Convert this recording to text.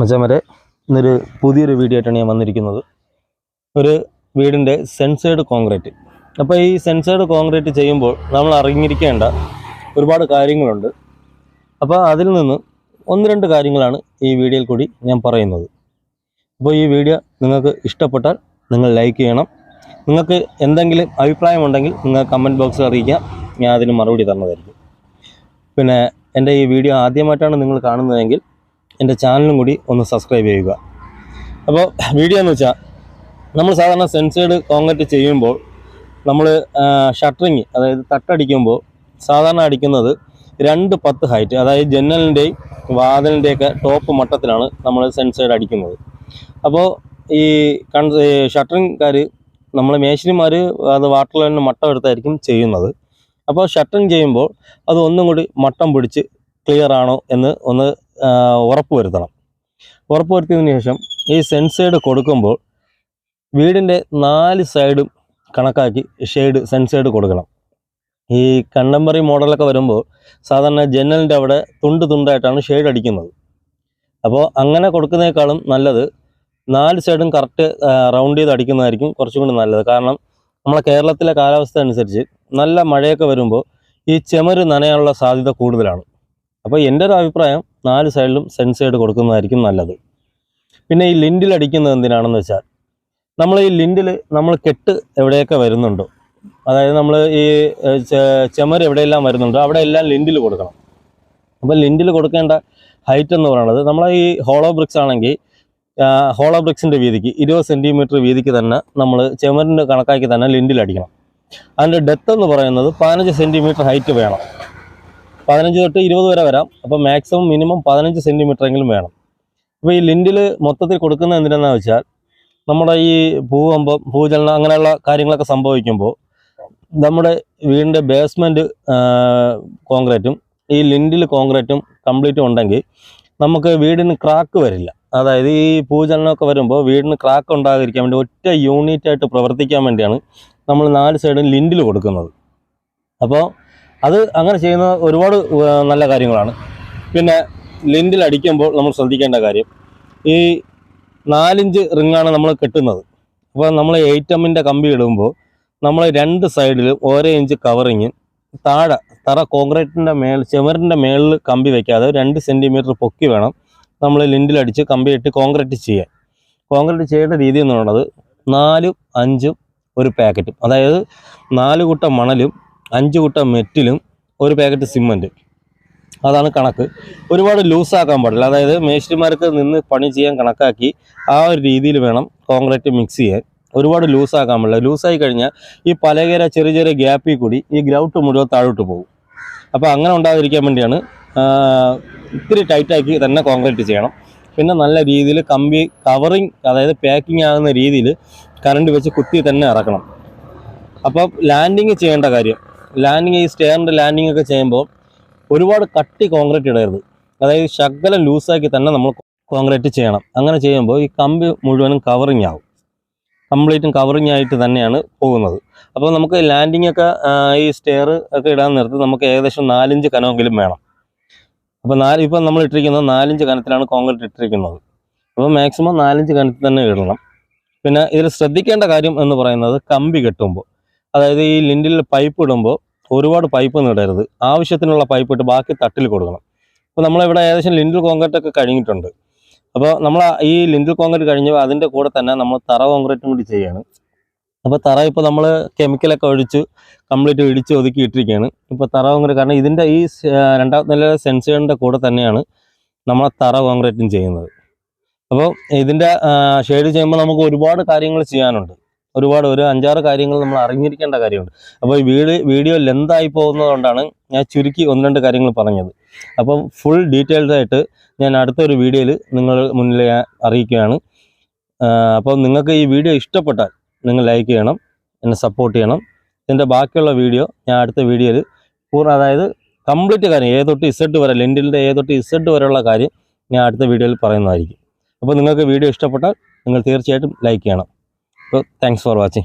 മച്ചാമരെ ഇന്നൊരു പുതിയൊരു വീഡിയോ ആയിട്ടാണ് ഞാൻ വന്നിരിക്കുന്നത്. ഒരു വീടിന്റെ സെൻസേഡ് കോൺക്രീറ്റ്. അപ്പോൾ ഈ സെൻസേഡ് കോൺക്രീറ്റ് ചെയ്യുമ്പോൾ നമ്മൾ അറിഞ്ഞിരിക്കേണ്ട ഒരുപാട് കാര്യങ്ങളുണ്ട്. അപ്പോൾ അതിൽ നിന്ന് ഒന്ന് രണ്ട് കാര്യങ്ങളാണ് ഈ വീഡിയോയിൽ കൂടി ഞാൻ പറയുന്നത്. അപ്പോൾ ഈ വീഡിയോ നിങ്ങൾക്ക് ഇഷ്ടപ്പെട്ടാൽ നിങ്ങൾ ലൈക്ക് ചെയ്യണം. നിങ്ങൾക്ക് എന്തെങ്കിലും അഭിപ്രായമുണ്ടെങ്കിൽ നിങ്ങൾ കമന്റ് ബോക്സിൽ അറിയിക്കാം ഞാൻ അതിന് മറുപടി തന്നതായിരിക്കും. പിന്നെ എന്റെ ഈ വീഡിയോ ആദ്യമായിട്ടാണ് നിങ്ങൾ കാണുന്നതെങ്കിൽ എന്റെ ചാനലും കൂടി ഒന്ന് സബ്സ്ക്രൈബ് ചെയ്യുക. അപ്പോൾ വീഡിയോ എന്ന് വെച്ചാൽ നമ്മൾ സാധാരണ സെൻസേഡ് കോൺക്രീറ്റ് ചെയ്യുമ്പോൾ നമ്മൾ ഷട്ടറിങ് അതായത് തട്ടടിക്കുമ്പോൾ സാധാരണ അടിക്കുന്നത് രണ്ട് പത്ത് ഹൈറ്റ് അതായത് ജനലിന്റെയും വാതിലിന്റെയൊക്കെ ടോപ്പ് മട്ടത്തിലാണ് നമ്മൾ സെൻസേഡ് അടിക്കുന്നത്. അപ്പോൾ ഈ കൺ ഷട്ടറിങ്കാർ നമ്മൾ മേശിനിമാർ അത് വാട്ടർ ലൈനിന് മട്ടം എടുത്തായിരിക്കും ചെയ്യുന്നത്. അപ്പോൾ ഷട്ടറിങ് ചെയ്യുമ്പോൾ അത് ഒന്നും കൂടി മട്ടം പിടിച്ച് ക്ലിയർ ആണോ എന്ന് ഒന്ന് ആ, ഉറപ്പ് വരുത്തണം ഉറപ്പ് വരുത്തിയതിന് ശേഷം ഈ സെൻസേഡ് കൊടുക്കുമ്പോൾ വീടിന്റെ നാല് സൈഡും കണക്കാക്കി ഷെയ്ഡ് സെൻസേഡ് കൊടുക്കണം. ഈ കണ്ടംപററി മോഡലൊക്കെ വരുമ്പോൾ സാധാരണ ജനലിന്റെ അവിടെ തുണ്ട് തുണ്ടായിട്ടാണ് ഷെയ്ഡ് അടിക്കുന്നത്. അപ്പോൾ അങ്ങനെ കൊടുക്കുന്നതിനേക്കാളും നല്ലത് നാല് സൈഡും കറക്റ്റ് റൗണ്ട് ചെയ്ത് അടിക്കുന്നതായിരിക്കും കുറച്ചും കൂടി നല്ലത്. കാരണം നമ്മളെ കേരളത്തിലെ കാലാവസ്ഥ അനുസരിച്ച് നല്ല മഴയൊക്കെ വരുമ്പോൾ ഈ ചെമര് നനയാനുള്ള സാധ്യത കൂടുതലാണ്. അപ്പോൾ എന്റെ ഒരു അഭിപ്രായം നാല് സൈഡിലും സെൻസേഡ് കൊടുക്കുന്നതായിരിക്കും നല്ലത്. പിന്നെ ഈ ലിൻഡിൽ അടിക്കുന്നത് എന്തിനാണെന്ന് വെച്ചാൽ നമ്മൾ ഈ ലിൻഡിൽ നമ്മൾ കെട്ട് എവിടെയൊക്കെ വരുന്നുണ്ടോ അതായത് നമ്മൾ ഈ ചെമർ എവിടെയെല്ലാം വരുന്നുണ്ടോ അവിടെ എല്ലാം ലിൻഡിൽ കൊടുക്കണം. അപ്പോൾ ലിൻഡിൽ കൊടുക്കേണ്ട ഹൈറ്റ് എന്ന് പറയുന്നത് നമ്മൾ ഈ ഹോളോ ബ്രിക്സ് ആണെങ്കിൽ ഹോളോ ബ്രിക്സിന്റെ വീതിക്ക് ഇരുപത് സെന്റിമീറ്റർ വീതിക്ക് തന്നെ നമ്മൾ ചെമറിന്റെ കണക്കാക്കി തന്നെ ലിൻഡിൽ അടിക്കണം. അതിന്റെ ഡെത്ത് എന്ന് പറയുന്നത് പതിനഞ്ച് സെന്റിമീറ്റർ ഹൈറ്റ് വേണം. പതിനഞ്ച് തൊട്ട് ഇരുപത് വരെ വരാം. അപ്പോൾ മാക്സിമം മിനിമം പതിനഞ്ച് സെന്റിമീറ്റർ എങ്കിലും വേണം. അപ്പോൾ ഈ ലിൻഡിൽ മൊത്തത്തിൽ കൊടുക്കുന്നത് എന്തിനാണെന്ന് വെച്ചാൽ നമ്മുടെ ഈ ഭൂകമ്പം ഭൂചലനം അങ്ങനെയുള്ള കാര്യങ്ങളൊക്കെ സംഭവിക്കുമ്പോൾ നമ്മുടെ വീടിന്റെ ബേസ്മെന്റ് കോൺക്രീറ്റും ഈ ലിൻഡിൽ കോൺക്രീറ്റും കംപ്ലീറ്റും ഉണ്ടെങ്കിൽ നമുക്ക് വീടിന് ക്രാക്ക് വരില്ല. അതായത് ഈ ഭൂചലനമൊക്കെ വരുമ്പോൾ വീടിന് ക്രാക്ക് ഉണ്ടാകാതിരിക്കാൻ വേണ്ടി ഒറ്റ യൂണിറ്റായിട്ട് പ്രവർത്തിക്കാൻ വേണ്ടിയാണ് നമ്മൾ നാല് സൈഡും ലിൻഡിൽ കൊടുക്കുന്നത്. അപ്പോൾ അത് അങ്ങനെ ചെയ്യുന്ന ഒരുപാട് നല്ല കാര്യങ്ങളാണ്. പിന്നെ ലിൻഡിൽ അടിക്കുമ്പോൾ നമ്മൾ ശ്രദ്ധിക്കേണ്ട കാര്യം ഈ നാലിഞ്ച് റിങ്ങാണ് നമ്മൾ കെട്ടുന്നത്. അപ്പോൾ നമ്മൾ എയ്റ്റ് എമ്മിന്റെ കമ്പി ഇടുമ്പോൾ നമ്മൾ രണ്ട് സൈഡിലും ഓരോ ഇഞ്ച് കവറിങ് താഴെ തറ കോൺക്രീറ്റിന്റെ മേൽ ചെമറിന്റെ മേളിൽ കമ്പി വയ്ക്കാതെ രണ്ട് സെന്റിമീറ്റർ പൊക്കി വേണം നമ്മൾ ലിൻഡിലടിച്ച് കമ്പി ഇട്ട് കോൺക്രീറ്റ് ചെയ്യാൻ. കോൺക്രീറ്റ് ചെയ്യേണ്ട രീതി എന്ന് പറയുന്നത് നാലും അഞ്ചും ഒരു പാക്കറ്റും. അതായത് നാല് കുട്ട മണലും അഞ്ച് കുട്ട മെറ്റിലും ഒരു പാക്കറ്റ് സിമന്റ്. അതാണ് കണക്ക്. ഒരുപാട് ലൂസാക്കാൻ പാടില്ല. അതായത് മേശിരിമാർക്ക് നിന്ന് പണി ചെയ്യാൻ കണക്കാക്കി ആ ഒരു രീതിയിൽ വേണം കോൺക്രീറ്റ് മിക്സ് ചെയ്യാൻ. ഒരുപാട് ലൂസാക്കാൻ പാടില്ല. ലൂസായി കഴിഞ്ഞാൽ ഈ പലകര ചെറിയ ചെറിയ ഗ്യാപ്പിൽ കൂടി ഈ ഗ്രൗട്ട് മുഴുവൻ താഴോട്ട് പോകും. അപ്പോൾ അങ്ങനെ ഉണ്ടാകാതിരിക്കാൻ വേണ്ടിയാണ് ഇത്തിരി ടൈറ്റാക്കി തന്നെ കോൺക്രീറ്റ് ചെയ്യണം. പിന്നെ നല്ല രീതിയിൽ കമ്പി കവറിങ് അതായത് പാക്കിംഗ് ആകുന്ന രീതിയിൽ കറണ്ട് വെച്ച് കുത്തി തന്നെ ഇറക്കണം. അപ്പം ലാൻഡിങ് ചെയ്യേണ്ട കാര്യം ലാൻഡിങ് ഈ സ്റ്റെയറിന്റെ ലാൻഡിങ് ഒക്കെ ചെയ്യുമ്പോൾ ഒരുപാട് കട്ടി കോൺക്രീറ്റ് ഇടരുത്. അതായത് ശകലം ലൂസാക്കി തന്നെ നമ്മൾ കോൺക്രീറ്റ് ചെയ്യണം. അങ്ങനെ ചെയ്യുമ്പോൾ ഈ കമ്പി മുഴുവനും കവറിങ് ആവും. കംപ്ലീറ്റും കവറിങ് ആയിട്ട് തന്നെയാണ് പോകുന്നത്. അപ്പോൾ നമുക്ക് ലാൻഡിങ് ഒക്കെ ഈ സ്റ്റെയർ ഒക്കെ ഇടാൻ നേരത്ത് നമുക്ക് ഏകദേശം നാലിഞ്ച് കനമെങ്കിലും വേണം. അപ്പോൾ നാല് ഇപ്പം നമ്മൾ ഇട്ടിരിക്കുന്നത് നാലിഞ്ച് കനത്തിലാണ് കോൺക്രീറ്റ് ഇട്ടിരിക്കുന്നത്. അപ്പോൾ മാക്സിമം നാലിഞ്ച് കനത്തിൽ തന്നെ ഇടണം. പിന്നെ ഇതിൽ ശ്രദ്ധിക്കേണ്ട കാര്യം എന്ന് പറയുന്നത് കമ്പി കെട്ടുമ്പോൾ. അതായത് ഈ ലിൻഡിൽ പൈപ്പ് ഇടുമ്പോൾ ഒരുപാട് പൈപ്പ് ഒന്നും ഇടരുത്. ആവശ്യത്തിനുള്ള പൈപ്പ് ഇട്ട് ബാക്കി തട്ടിൽ കൊടുക്കണം. അപ്പോൾ നമ്മളിവിടെ ഏകദേശം ലിൻഡിൽ കോൺക്രീറ്റ് ഒക്കെ കഴിഞ്ഞിട്ടുണ്ട്. അപ്പോൾ നമ്മൾ ഈ ലിൻഡിൽ കോൺക്രീറ്റ് കഴിഞ്ഞപ്പോൾ അതിന്റെ കൂടെ തന്നെ നമ്മൾ തറ കോൺക്രീറ്റും കൂടി ചെയ്യാണ്. അപ്പോൾ തറ ഇപ്പോൾ നമ്മൾ കെമിക്കലൊക്കെ ഒഴിച്ച് കംപ്ലീറ്റ് ഇടിച്ച് ഒതുക്കി ഇട്ടിരിക്കുകയാണ് ഇപ്പോൾ തറ കോൺക്രീറ്റ് കാരണം ഇതിന്റെ ഈ രണ്ടാമത്തെ നില സെൻസറിന്റെ കൂടെ തന്നെയാണ് നമ്മൾ തറ കോൺക്രീറ്റും ചെയ്യുന്നത്. അപ്പോൾ ഇതിന്റെ ഷെയ്ഡ് ചെയ്യുമ്പോൾ നമുക്ക് ഒരുപാട് കാര്യങ്ങൾ ചെയ്യാനുണ്ട്. ഒരുപാട് ഒരു അഞ്ചാറ് കാര്യങ്ങൾ നമ്മൾ അറിഞ്ഞിരിക്കേണ്ട കാര്യമുണ്ട്. അപ്പോൾ ഈ വീട് വീഡിയോ ലെന്തായി പോകുന്നതുകൊണ്ടാണ് ഞാൻ ചുരുക്കി ഒന്ന് രണ്ട് കാര്യങ്ങൾ പറഞ്ഞത്. അപ്പം ഫുൾ ഡീറ്റെയിൽസ് ആയിട്ട് ഞാൻ അടുത്തൊരു വീഡിയോയിൽ നിങ്ങൾ മുന്നിൽ അറിയിക്കുകയാണ്. അപ്പോൾ നിങ്ങൾക്ക് ഈ വീഡിയോ ഇഷ്ടപ്പെട്ടാൽ നിങ്ങൾ ലൈക്ക് ചെയ്യണം എന്നെ സപ്പോർട്ട് ചെയ്യണം. ഇതിന്റെ ബാക്കിയുള്ള വീഡിയോ ഞാൻ അടുത്ത വീഡിയോയിൽ പൂർണ അതായത് കംപ്ലീറ്റ് കാര്യം ഏ തൊട്ട് ഇസഡ് വരെ ലെൻഡിലിന്റെ ഏ തൊട്ട് ഇസഡ് വരെയുള്ള കാര്യം ഞാൻ അടുത്ത വീഡിയോയിൽ പറയുന്നതായിരിക്കും. അപ്പോൾ നിങ്ങൾക്ക് വീഡിയോ ഇഷ്ടപ്പെട്ടാൽ നിങ്ങൾ തീർച്ചയായിട്ടും ലൈക്ക് ചെയ്യണം. तो थैंक्स फॉर वाचिंग